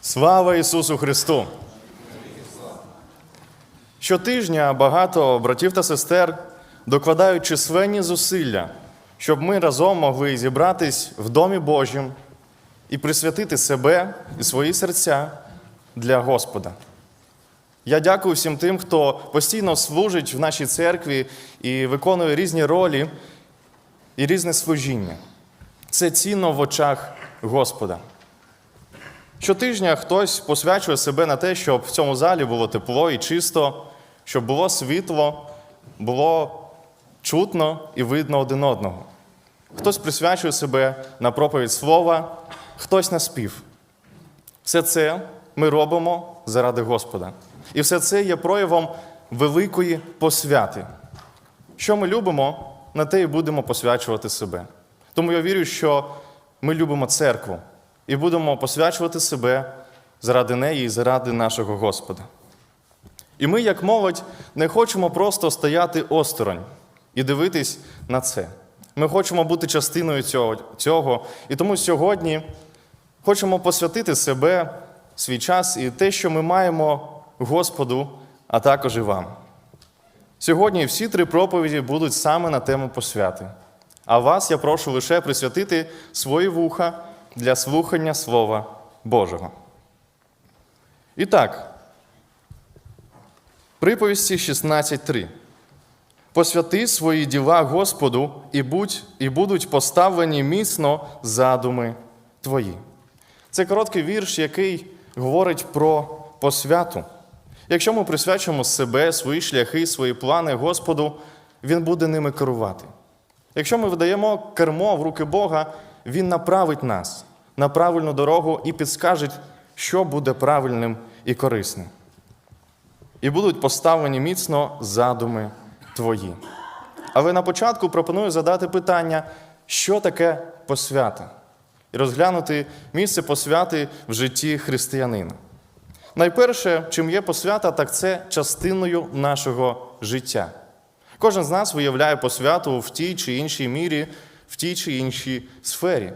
Слава Ісусу Христу! Щотижня багато братів та сестер докладають численні зусилля, щоб ми разом могли зібратись в Домі Божім і присвятити себе і свої серця для Господа. Я дякую всім тим, хто постійно служить в нашій церкві і виконує різні ролі і різне служіння. Це цінно в очах Господа. Щотижня хтось посвячує себе на те, щоб в цьому залі було тепло і чисто, щоб було світло, було чутно і видно один одного. Хтось присвячує себе на проповідь слова, хтось на спів. Все це ми робимо заради Господа. І все це є проявом великої посвяти. Що ми любимо, на те і будемо посвячувати себе. Тому я вірю, що ми любимо церкву і будемо посвячувати себе заради неї і заради нашого Господа. І ми, як молодь, не хочемо просто стояти осторонь і дивитись на це. Ми хочемо бути частиною цього, цього. І тому сьогодні хочемо посвятити себе, свій час і те, що ми маємо Господу, а також і вам. Сьогодні всі три проповіді будуть саме на тему посвяти. А вас я прошу лише присвятити свої вуха для слухання Слова Божого. І так, приповісті 16.3. Посвяти свої діла Господу, і, будь, і будуть поставлені міцно задуми твої. Це короткий вірш, який говорить про посвяту. Якщо ми присвячуємо себе, свої шляхи, свої плани Господу, Він буде ними керувати. Якщо ми видаємо кермо в руки Бога, Він направить нас на правильну дорогу і підскаже, що буде правильним і корисним. І будуть поставлені міцно задуми твої. Але на початку пропоную задати питання, що таке посвята, і розглянути місце посвяти в житті християнина. Найперше, чим є посвята, так це частиною нашого життя. Кожен з нас виявляє посвяту в тій чи іншій мірі, в тій чи іншій сфері.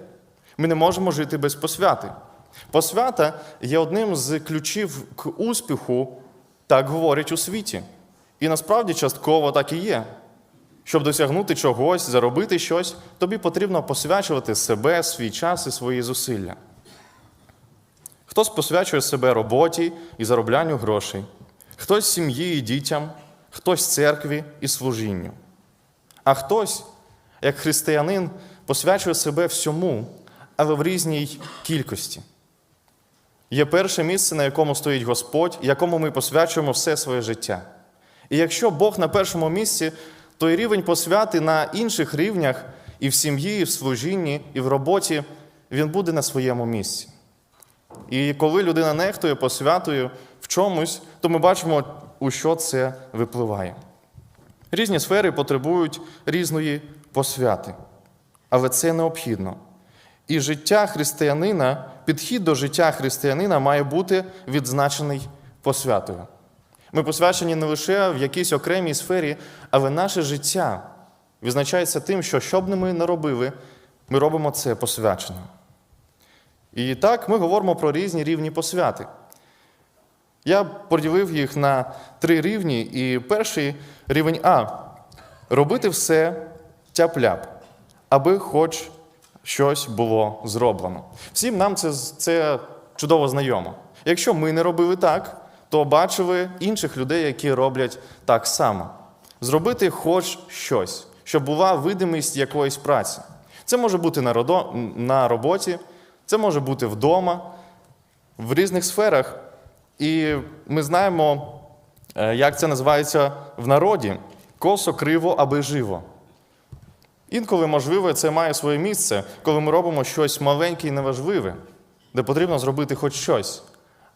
Ми не можемо жити без посвяти. Посвята є одним з ключів к успіху, так говорять у світі. І насправді частково так і є. Щоб досягнути чогось, заробити щось, тобі потрібно посвячувати себе, свій час і свої зусилля. Хтось посвячує себе роботі і зароблянню грошей, хтось сім'ї і дітям, хтось церкві і служінню. А хтось, як християнин, посвячує себе всьому, але в різній кількості. Є перше місце, на якому стоїть Господь, якому ми посвячуємо все своє життя. І якщо Бог на першому місці, то і рівень посвяти на інших рівнях, і в сім'ї, і в служінні, і в роботі, він буде на своєму місці. І коли людина нехтує посвятою в чомусь, то ми бачимо, у що це випливає. Різні сфери потребують різної посвяти, але це необхідно. І життя християнина, підхід до життя християнина має бути відзначений посвятою. Ми посвячені не лише в якійсь окремій сфері, але наше життя відзначається тим, що що б ми не робили, ми робимо це посвячено. І так ми говоримо про різні рівні посвяти. Я поділив їх на три рівні, і перший рівень А робити все тяп-ляп, аби хоч щось було зроблено. Всім нам це, це чудово знайомо. Якщо ми не робили так, то бачили інших людей, які роблять так само. Зробити хоч щось, щоб була видимість якоїсь праці. Це може бути на, родо, на роботі, це може бути вдома, в різних сферах. І ми знаємо, е, як це називається в народі косо, криво, аби живо. Інколи, можливо, це має своє місце, коли ми робимо щось маленьке і неважливе, де потрібно зробити хоч щось.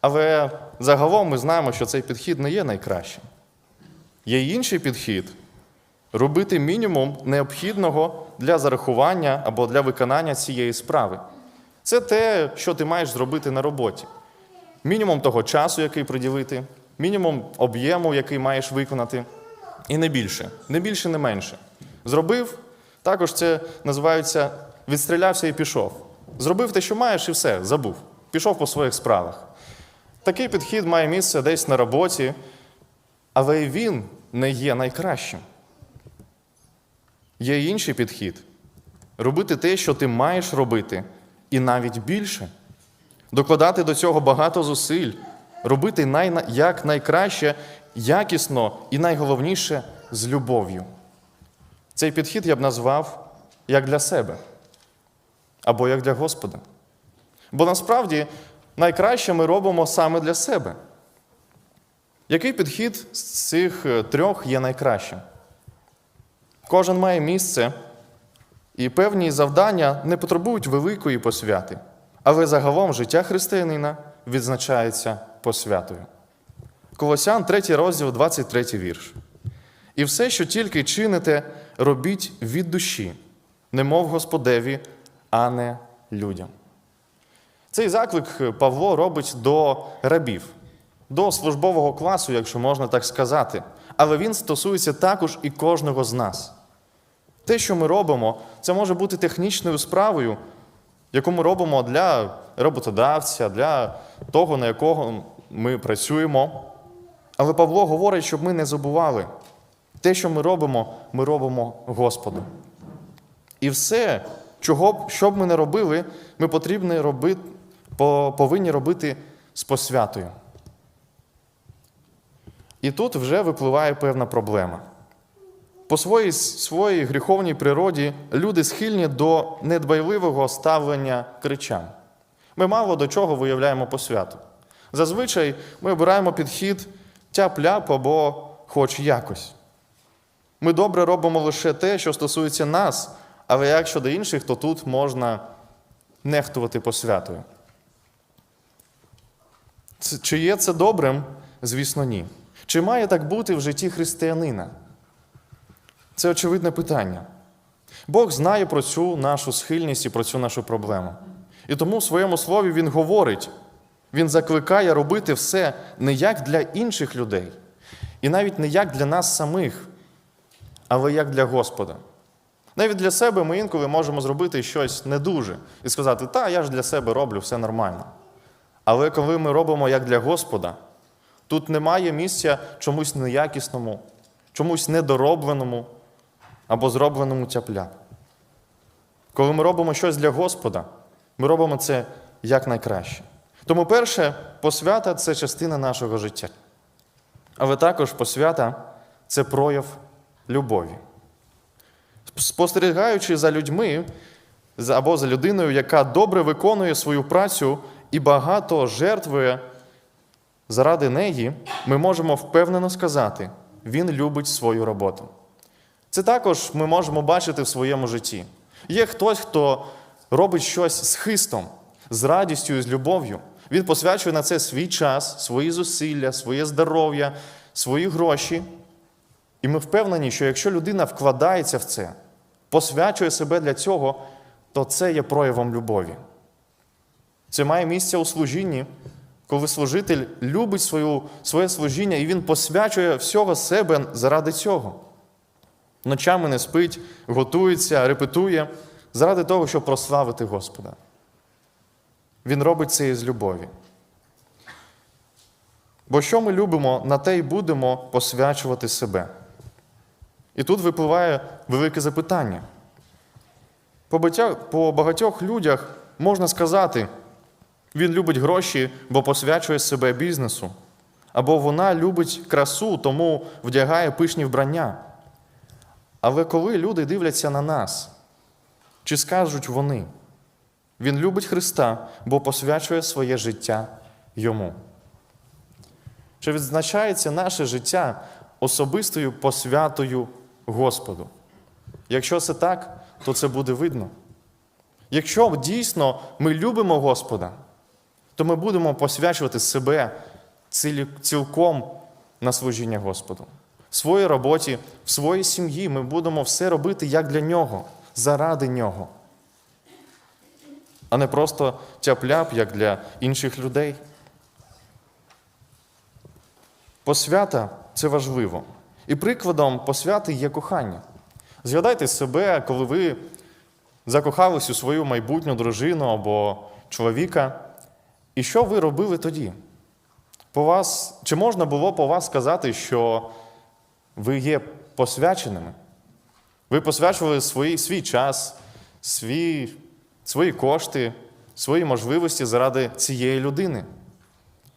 Але загалом ми знаємо, що цей підхід не є найкращим. Є інший підхід робити мінімум необхідного для зарахування або для виконання цієї справи. Це те, що ти маєш зробити на роботі. Мінімум того часу, який приділити, мінімум об'єму, який маєш виконати, і не більше, не більше, не менше. Зробив, також це називається відстрілявся і пішов. Зробив те, що маєш, і все, забув. Пішов по своїх справах. Такий підхід має місце десь на роботі, але і він не є найкращим. Є інший підхід робити те, що ти маєш робити, і навіть більше, докладати до цього багато зусиль, робити най... як найкраще, якісно і найголовніше з любов'ю. Цей підхід я б назвав як для себе або як для Господа. Бо насправді найкраще ми робимо саме для себе. Який підхід з цих е, трьох є найкращим? Кожен має місце, і певні завдання не потребують великої посвяти, але загалом життя християнина відзначається посвятою. Колосян, 3 розділ, 23 вірш. І все, що тільки чините, робіть від душі, немов Господеві, а не людям. Цей заклик Павло робить до рабів, до службового класу, якщо можна так сказати. Але він стосується також і кожного з нас. Те, що ми робимо, це може бути технічною справою, яку ми робимо для роботодавця, для того, на якого ми працюємо. Але Павло говорить, щоб ми не забували. Те, що ми робимо, ми робимо Господу. І все, чого б, що б ми не робили, ми потрібно робити, повинні робити з посвятою. І тут вже випливає певна проблема. По своїй, своїй гріховній природі люди схильні до недбайливого ставлення кричам. Ми мало до чого виявляємо посвяту. Зазвичай ми обираємо підхід тяп-ляп або хоч якось. Ми добре робимо лише те, що стосується нас, але як щодо інших, то тут можна нехтувати посвятою. Чи є це добрим? Звісно, ні. Чи має так бути в житті християнина? Це очевидне питання. Бог знає про цю нашу схильність і про цю нашу проблему. І тому в своєму слові Він говорить, Він закликає робити все не як для інших людей, і навіть не як для нас самих, але як для Господа. Навіть для себе ми інколи можемо зробити щось не дуже і сказати, та, я ж для себе роблю, все нормально. Але коли ми робимо як для Господа, тут немає місця чомусь неякісному, чомусь недоробленому або зробленому тяпля. Коли ми робимо щось для Господа, ми робимо це якнайкраще. Тому, перше, посвята це частина нашого життя. Але також посвята це прояв любові. Спостерігаючи за людьми або за людиною, яка добре виконує свою працю і багато жертвує заради неї, ми можемо впевнено сказати, він любить свою роботу. Це також ми можемо бачити в своєму житті. Є хтось, хто робить щось з хистом, з радістю і з любов'ю. Він посвячує на це свій час, свої зусилля, своє здоров'я, свої гроші. І ми впевнені, що якщо людина вкладається в це, посвячує себе для цього, то це є проявом любові. Це має місце у служінні, коли служитель любить свою, своє служіння і він посвячує всього себе заради цього. Ночами не спить, готується, репетує заради того, щоб прославити Господа. Він робить це із любові. Бо що ми любимо, на те й будемо посвячувати себе. І тут випливає велике запитання. По багатьох людях можна сказати, він любить гроші, бо посвячує себе бізнесу. Або вона любить красу, тому вдягає пишні вбрання. Але коли люди дивляться на нас, чи скажуть вони, Він любить Христа, бо посвячує своє життя Йому? Чи відзначається наше життя особистою посвятою Господу? Якщо це так, то це буде видно. Якщо дійсно ми любимо Господа, то ми будемо посвячувати себе цілком на служіння Господу. В своїй роботі, в своїй сім'ї ми будемо все робити як для нього, заради нього, а не просто тяп-ляп, як для інших людей. Посвята це важливо. І прикладом посвяти є кохання. Згадайте себе, коли ви закохались у свою майбутню дружину або чоловіка, і що ви робили тоді? по вас, чи можна було по вас сказати, що ви є посвяченими? Ви посвячували свій, свій час, свій, свої кошти, свої можливості заради цієї людини.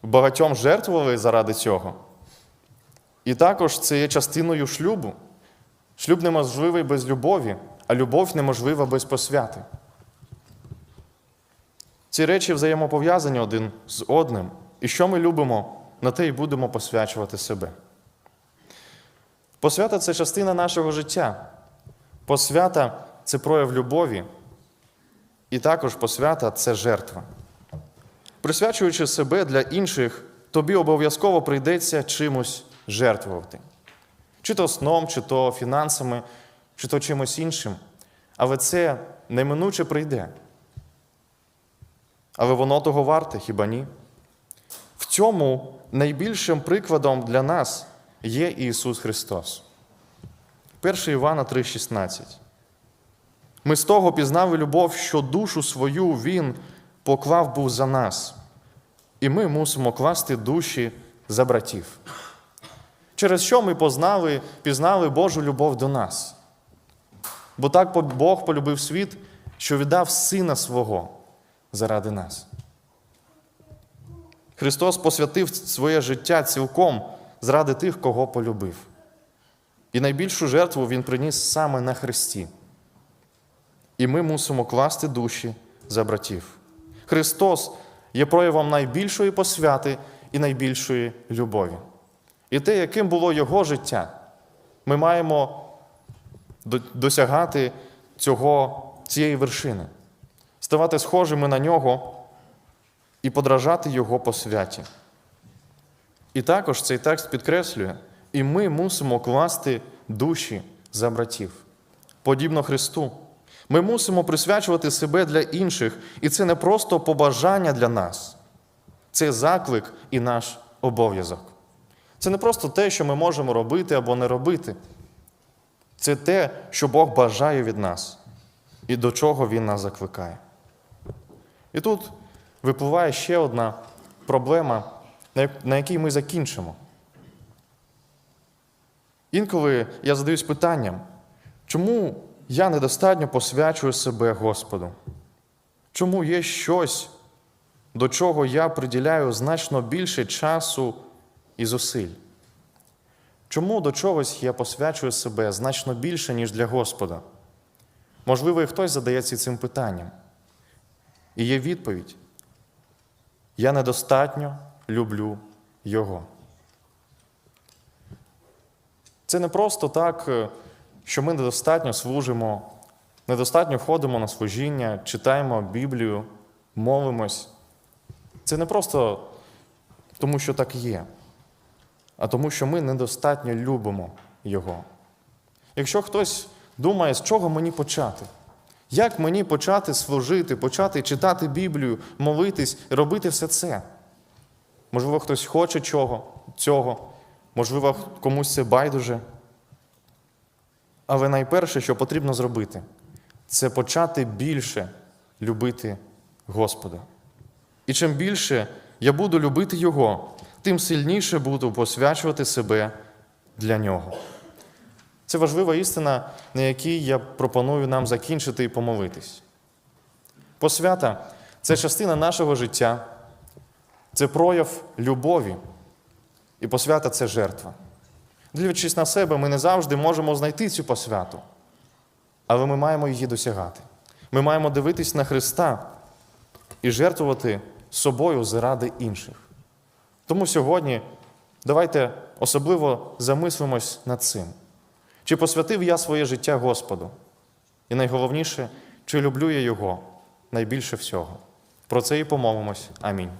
Багатьом жертвували заради цього. І також це є частиною шлюбу. Шлюб неможливий без любові, а любов неможлива без посвяти. Ці речі взаємопов'язані один з одним. І що ми любимо, на те й будемо посвячувати себе. Посвята це частина нашого життя. Посвята це прояв любові. І також посвята це жертва. Присвячуючи себе для інших, тобі обов'язково прийдеться чимось жертвувати. Чи то сном, чи то фінансами, чи то чимось іншим. Але це неминуче прийде. Але воно того варте, хіба ні? В цьому найбільшим прикладом для нас є Ісус Христос. 1 Івана 3,16. Ми з того пізнали любов, що душу свою Він поклав був за нас, і ми мусимо класти душі за братів. Через що ми познали, пізнали Божу любов до нас. Бо так Бог полюбив світ, що віддав Сина свого заради нас. Христос посвятив своє життя цілком заради тих, кого полюбив. І найбільшу жертву Він приніс саме на Христі. І ми мусимо класти душі за братів. Христос є проявом найбільшої посвяти і найбільшої любові. І те, яким було Його життя, ми маємо досягати цього, цієї вершини, ставати схожими на нього і подражати Його посвяті. І також цей текст підкреслює, і ми мусимо класти душі за братів. Подібно Христу. Ми мусимо присвячувати себе для інших, і це не просто побажання для нас, це заклик і наш обов'язок. Це не просто те, що ми можемо робити або не робити. Це те, що Бог бажає від нас і до чого Він нас закликає. І тут випливає ще одна проблема, на якій ми закінчимо. Інколи я задаюсь питанням, чому я недостатньо посвячую себе Господу? Чому є щось, до чого я приділяю значно більше часу і зусиль? Чому до чогось я посвячую себе значно більше, ніж для Господа? Можливо, і хтось задається цим питанням. І є відповідь: я недостатньо люблю Його. Це не просто так, е, що ми недостатньо служимо, недостатньо ходимо на служіння, читаємо Біблію, молимось. Це не просто тому, що так є, а тому, що ми недостатньо любимо Його. Якщо хтось думає, з чого мені почати, як мені почати служити, почати читати Біблію, молитись, робити все це? Можливо, хтось хоче чого, цього, можливо, комусь це байдуже. Але найперше, що потрібно зробити, це почати більше любити Господа. І чим більше я буду любити Його, тим сильніше буду посвячувати себе для Нього. Це важлива істина, на якій я пропоную нам закінчити і помолитись. Посвята це частина нашого життя, це прояв любові. І посвята це жертва. Дивлячись на себе, ми не завжди можемо знайти цю посвяту, але ми маємо її досягати. Ми маємо дивитись на Христа і жертвувати собою заради інших. Тому сьогодні давайте особливо замислимось над цим. Чи посвятив я своє життя Господу? І найголовніше, чи люблю я Його найбільше всього? Про це і помолимось. Амінь.